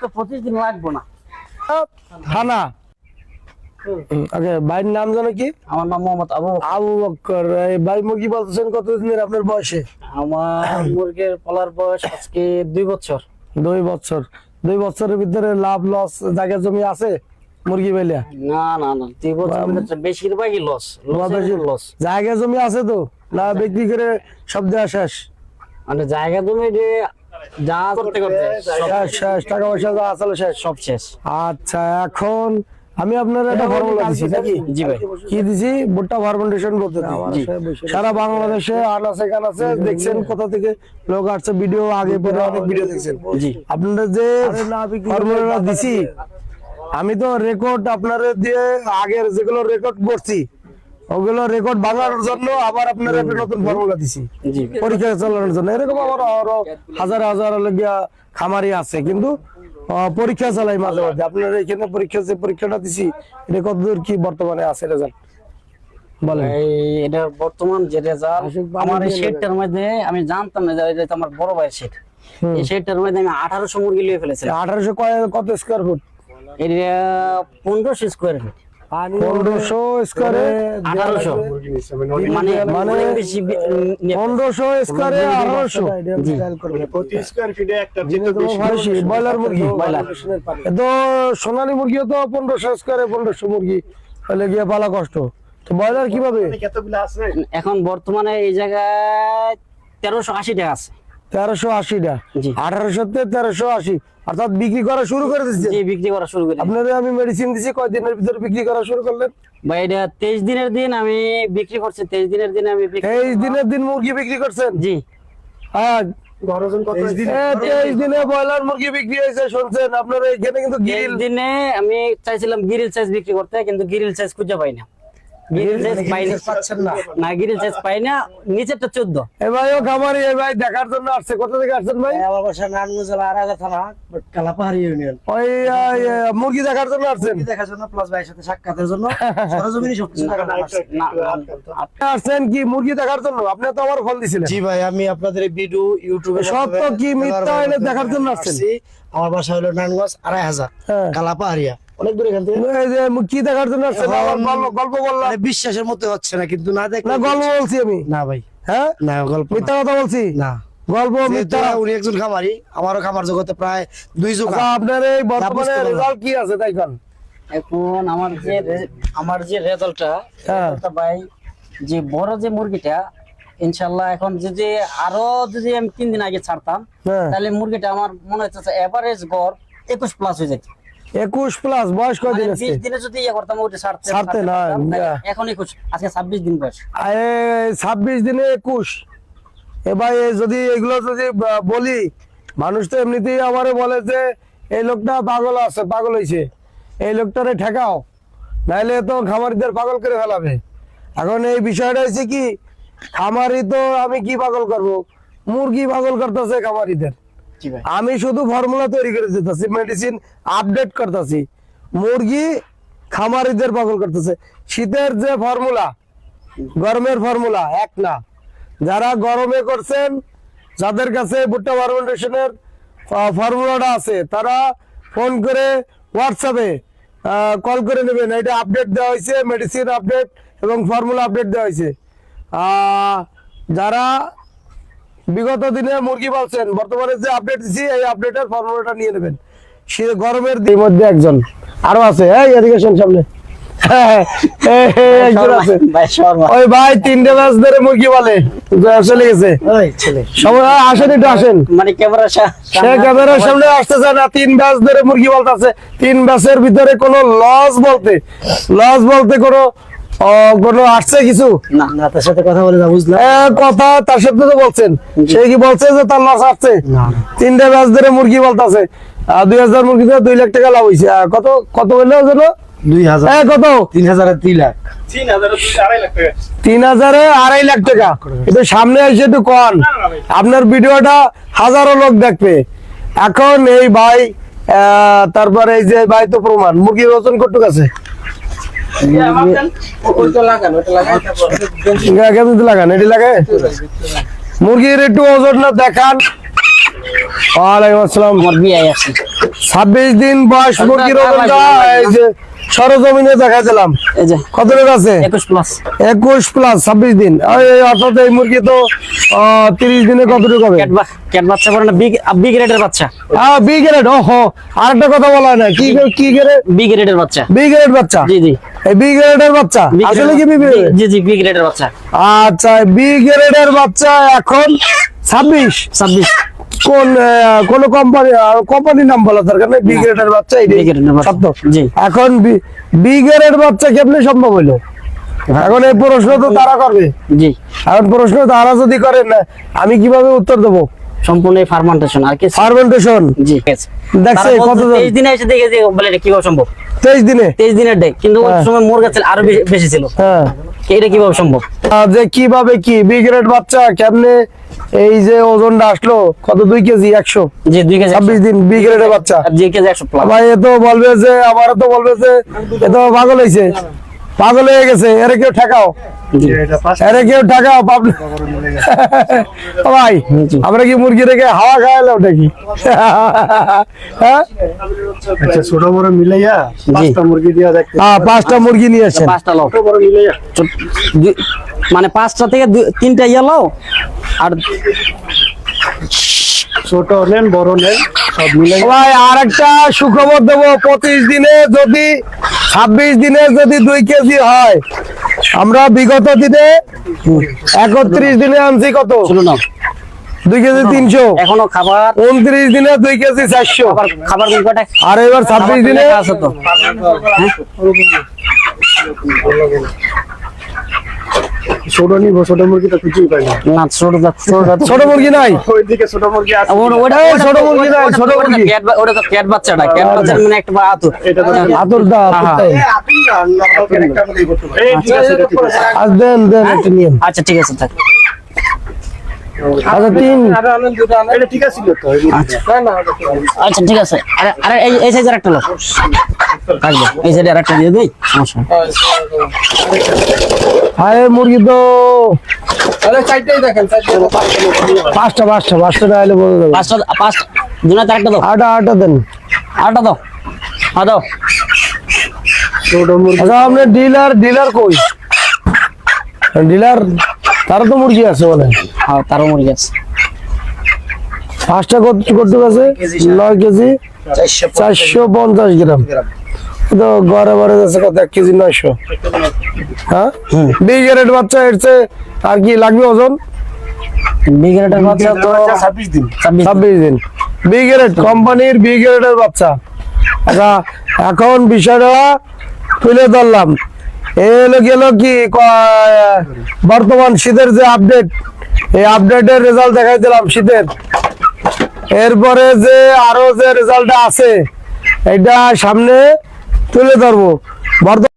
তো পঁচিশ দিন লাগবো না। থানা। আগে ভাইয়ের নাম জানো কি? আমার নাম মোহাম্মদ আবু আবু বক্কর ভাই মুরগি বলতেছেন কতদিনের আপনার বয়সে? আমার মুরগির পালার বয়স আজকে দুই বছর। দুই বছর। দুই বছরের ভিতরে লাভ লস জায়গা জমি আছে মুরগি বেলিয়া? না না না দুই বছর বেশিরভাগই লস লস। জায়গা জমি আছে তো? না বিক্রি করে সব দেওয়া শেষ? মানে জায়গা তুমি যে যা করতে করতে। শেষ শেষ টাকা পয়সা যা আসলে শেষ। সব শেষ। আচ্ছা এখন আমি আপনার একটা ফর্মুলা দিছি নাকি? জি ভাই। কি দিছি? ভুট্টা ফার্মেন্টেশন বলতে সারা বাংলাদেশে দেখছেন কোথা থেকে লোক আসছে। ভিডিও আগে পরে অনেক ভিডিও দেখছেন। জি। আপনারা যে ফর্মুলাটা দিছি আমি তো রেকর্ড আপনারা দিয়ে আগের যেগুলো রেকর্ড করছি ওগুলো রেকর্ড ভাঙার জন্য আবার আপনারা একটা নতুন ফর্মুলা দিছি। পরীক্ষা চালানোর জন্য। এরকম আমার আরও হাজার হাজার লগিয়া খামারি আছে কিন্তু পরীক্ষা চালাই মাঝে মাঝে। আপনারা এখানে পরীক্ষা যে পরীক্ষাটা দিছি এটা কতদূর কি বর্তমানে আছে রেজাল্ট বলেন। এটা বর্তমান যে রেজাল্ট আমার এই মধ্যে আমি জানতাম না যে এটা আমার বড় ভাইয়ের। এই মধ্যে আমি মুরগি ফেলেছিলাম। কত স্কোয়ার ফুট এটা পনেরোশো স্কোয়ার ফিট পনেরোশো স্কোয়ারে আঠারোশো। মানে মানে পনেরোশো স্কোয়ারে আঠারোশো। ব্রয়লার মুরগি তো সোনালী মুরগিও তো পনেরোশো স্কোয়ারে পনেরোশো মুরগি। হলে গিয়ে পালা কষ্ট। তো ব্রয়লার কীভাবে? এখন বর্তমানে এই জায়গায় তেরোশো আশি টাকা আছে। তেরোশো আশিটা জি। আঠারোশো তেরোশো আশি। অর্থাৎ বিক্রি করা শুরু করে দিচ্ছে। বিক্রি করা শুরু করি আপনাদের আমি মেডিসিন দিছি কয়দিনের ভিতরে বিক্রি করা শুরু করলেন? বা এটা তেইশ দিনের দিন আমি বিক্রি করছি তেইশ দিনের দিন আমি তেইশ দিনের দিন মুরগি বিক্রি করছেন? জি। হ্যাঁ। তেইশ দিনে ব্রয়লার মুরগি বিক্রি হয়েছে আপনার এখানে কিন্তু তেইশ গ্রিল দিনে আমি চাইছিলাম গিরিল সাইজ বিক্রি করতে কিন্তু গিরিল সাইজ খুঁজে পাই না। নিচেরটা চোদ্দ। এ খামারি এ ভাই দেখার জন্য আসছে। কোথা থেকে আসছেন ভাই? আমার বাসা নারায়ণগঞ্জ আড়াগা থানা কালাপাহাড়ি ইউনিয়ন ওই মুরগি দেখার জন্য আসছেন। দেখার জন্য প্লাস ভাইয়ের সাথে সাক্ষাতের জন্য। সরজমিনি সবকিছু দেখার জন্য আসছি। না না, আপনি আসছেন কি মুরগি দেখার জন্য? আপনি তো আমার ফোন দিছিলেন। জি ভাই আমি আপনাদের ভিডিও ইউটিউবে সত্য কি মিথ্যা দেখার জন্য আসছেন। আমার বাসা হলো নারায়ণগঞ্জ আড়াই হাজার হ্যাঁ। কালাপাহাড়িয়া। অনেক দূর এখান থেকে। যে কি দেখার জন্য গল্প- গল্প মানে বিশ্বাসের মতো হচ্ছে না কিন্তু না দেখলে না গল্প বলছি আমি। না ভাই। হ্যাঁ? না গল্প মিথ্যা কথা বলছি? না। গল্প মিথ্যা। উনি একজন খামারি আমারও খামার জগতে প্রায় দুই যুগ আচ্ছা, আপনার এই বর্তমানে রেজাল্ট কি আছে তাই এখন আমার যে আমার যে রেজাল্টটা হ্যাঁ। ভাই যে বড় যে মুরগিটা ইনশাল্লাহ এখন যদি আরও যদি আমি তিন দিন আগে ছাড়তাম হ্যাঁ। তাহলে মুরগিটা আমার মনে হচ্ছে এভারেজ গড় একুশ প্লাস হয়ে যেত। একুশ প্লাস বয়স মানে আছে বিশ দিনে যদি ইয়ে করতাম ওটা ছাড়তে ছাড়তে না। এখন একুশ আজকে ছাব্বিশ দিন বয়স। ছাব্বিশ দিনে একুশ। এবার যদি এগুলো যদি বলি মানুষ তো এমনিতেই আমারে বলে যে এই লোকটা পাগল আছে পাগল হয়েছে এই লোকটারে ঠেকাও। নাইলে তো খামারিদের পাগল করে ফেলাবে। এখন এই বিষয়টা হচ্ছে কি খামারি তো আমি কি পাগল করব? মুরগি পাগল করতেছে খামারিদের। আমি শুধু ফর্মুলা তৈরি করে দিতেছি মেডিসিন আপডেট করতেছি। মুরগি খামারিদের পাগল করতেছে। শীতের যে ফর্মুলা গরমের ফর্মুলা এক না। যারা গরমে করছেন, যাদের কাছে ভুট্টা ফার্মেন্টেশনের ফর্মুলাটা আছে, তারা ফোন করে হোয়াটসঅ্যাপে কল করে নেবেন। এটা আপডেট দেওয়া হয়েছে মেডিসিন আপডেট এবং ফর্মুলা আপডেট দেওয়া হয়েছে। যারা বিগত দিনে মুরগি পালছেন বর্তমানে যে আপডেট দিচ্ছি এই আপডেটের ফর্মুলাটা নিয়ে নেবেন। সে গরমের দিন মধ্যে একজন আরও আছে এই এদিকে শোন সামনে। হ্যাঁ, এই, এই, একজন আছে। ভাই শর্মা। ওই ভাই তিনটে ম্যাচ ধরে মুরগি বলে চলে গেছে। ওই ছেলে। সবাই আসেন একটু আসেন। মানে ক্যামেরা সে ক্যামেরার সামনে আসতেছে না তিন ব্যাচ ধরে মুরগি বলতেছে তিন ব্যাচের ভিতরে কোনো লস বলতে লস বলতে কোনো ও, আসছে কিছু? না না তার সাথে কথা বলে যা বুঝলাম। কথা তার সাথে তো বলছেন। সে কি বলছে যে তার লস আসছে? না ব্যাচ ধরে মুরগি বলতেছে। দুই হাজার মুরগিতে দুই লাখ টাকা লাভ হয়েছে কত কত বলল যেন? দুই হাজার। কত? তিন হাজার দুই লাখ। তিন আড়াই লাখ টাকা। তিন হাজারে আড়াই লাখ টাকা। একটু সামনে এসে একটু কন। আপনার ভিডিওটা হাজারো লোক দেখবে। এখন এই ভাই আহ, তারপরে এই যে ভাই তো প্রমাণ। মুরগির ওজন কটুক আছে? লাগান এটি লাগে মুরগির একটু ওজন না দেখান। ওয়ালাইকুম আসসালাম। আছে। ছাব্বিশ দিন বয়স মুরগির ওজন সরজমিনে দেখা দিলাম এই যে। কত রেট আছে? একুশ প্লাস একুশ প্লাস ছাব্বিশ দিন। অর্থাৎ এই মুরগি তো তিরিশ দিনে কতটুকু হবে? বাচ্চা করে না বি গ্রেডের বাচ্চা। হ্যাঁ বি গ্রেড ও হো আরেকটা কথা বলা না কি কি গ্রেড বি গ্রেডের বাচ্চা। বি গ্রেড বাচ্চা? জি জি। এই বি গ্রেডের বাচ্চা? আসলে কি বি জি জি বি গ্রেডের বাচ্চা। আচ্ছা বি গ্রেডের বাচ্চা এখন ছাব্বিশ। ছাব্বিশ। কোন কোন কোম্পানি কোম্পানির নাম বলা দরকার নেই বি গ্রেডের বাচ্চা। এখন বি গ্রেডের বাচ্চা কেমনে সম্ভব হইল? এখন এই প্রশ্ন তো তারা করবে। জি। এখন প্রশ্ন তারা যদি করে না আমি কীভাবে উত্তর দেবো? সম্পূর্ণ ফার্মান্টেশন আর কি? ফার্মেন্টেশন জি। দেখছে কত দিনে এসে দেখে যে বলে এটা কীভাবে সম্ভব? তেইশ দিনে? তেইশ দিনের ডে কিন্তু ওই হ্যাঁ। সময় আরও বেশি- বেশি ছিল। হ্যাঁ। এটা কীভাবে সম্ভব? যে কীভাবে কি বিগ্রেড বাচ্চা কেমনে এই যে ওজনটা আসলো কত? দুই কেজি একশো। জি দুই কেজি ছাব্বিশ দিন বি গ্রেডের বাচ্চা। দুই কেজি একশো ভাই এ তো বলবে যে আমারও তো বলবে যে এ তো পাগল হয়েছে পাগল হয়ে গেছে এর কেউ ঠেকাও। কেউ ভাই আমরা কি মুরগি রেখে হাওয়া হ্যাঁ? আচ্ছা ছোট বড় মিলাইয়া পাঁচটা মুরগি দিয়া হ্যাঁ, পাঁচটা মুরগি নিয়ে এসেছেন পাঁচটা লাও। ছোট বড় মিলাইয়া। ছোট- দুই- মানে পাঁচটা থেকে তিনটা ইয়ে লাও আর ছোট নেন বড় নেন সব মিলাই ভাই আর একটা সুখবর দেবো পঁচিশ দিনে যদি ছাব্বিশ দিনে যদি দুই কেজি হয় আমরা বিগত দিনে একত্রিশ দিনে আনছি কত? না। দুই কেজি তিনশো। এখনও খাবার উনত্রিশ দিনে দুই কেজি চারশো। খাবার আর এবার ছাব্বিশ দিনে আছে তো। ছোট নিব ছোট মুরগিটা কিছুই পাই না। না ছোট দা- ছোট দা- ছোট মুরগি নাই। ওইদিকে ছোট মুরগি আছে। ওটা- ওটা- এই, ওটা- ছোট মুরগি নাই, ছোট মুরগি। ওটা তো ক্যাট বাচ্চাটা ক্যাট বাচ্চার মানে একটা বা এটা তো দা হ্যাঁ, হ্যাঁ। এই ঠিক আছে এটা ঠিক আছে। আজ দেন দেন একটা নিয়ে আচ্ছা ঠিক আছে থাক। আচ্ছা তিন। ঠিক আছে আচ্ছা। ঠিক আছে। আরে আরে এই এই সাইজের একটা লোক থাকবে এই সাইডে আর একটা দিয়ে দিই সমস্যা আরে মুরগি তো। পাঁচটা পাঁচটা পাঁচটা না বলে দেবো। পাঁচটা পাঁচটা দুনাতে আরেকটা দাও। আটা আটা দেন। আরেকটা দাও। হ্যাঁ দাও। ছোট মুরগি। আচ্ছা আপনার ডিলার ডিলার কই? ডিলার তারা তো মুরগি আছে বলে। হ্যাঁ তারও মুরগি আছে। পাঁচটা কত কত আছে? নয় কেজি? চারশো পঞ্চাশ গ্রাম। তো ঘরে ঘরে আছে কত এক কেজি নয়শো। হ্যাঁ? বি গ্রেড বাচ্চা এসছে আর কি লাগবে ওজন? গ্রেডের বাচ্চা তো ছাব্বিশ দিন। ছাব্বিশ ছাব্বিশ দিন। বি গ্রেড কোম্পানির বি গ্রেডের বাচ্চা। আচ্ছা এখন বিষয়টা তুলে ধরলাম। এ হলো গেল কি বর্তমান শীতের যে আপডেট এই আপডেটের রেজাল্ট দেখাই দিলাম শীতের। এরপরে যে আরও যে রেজাল্টটা আছে এটা সামনে তুলে ধরবো বর্তমান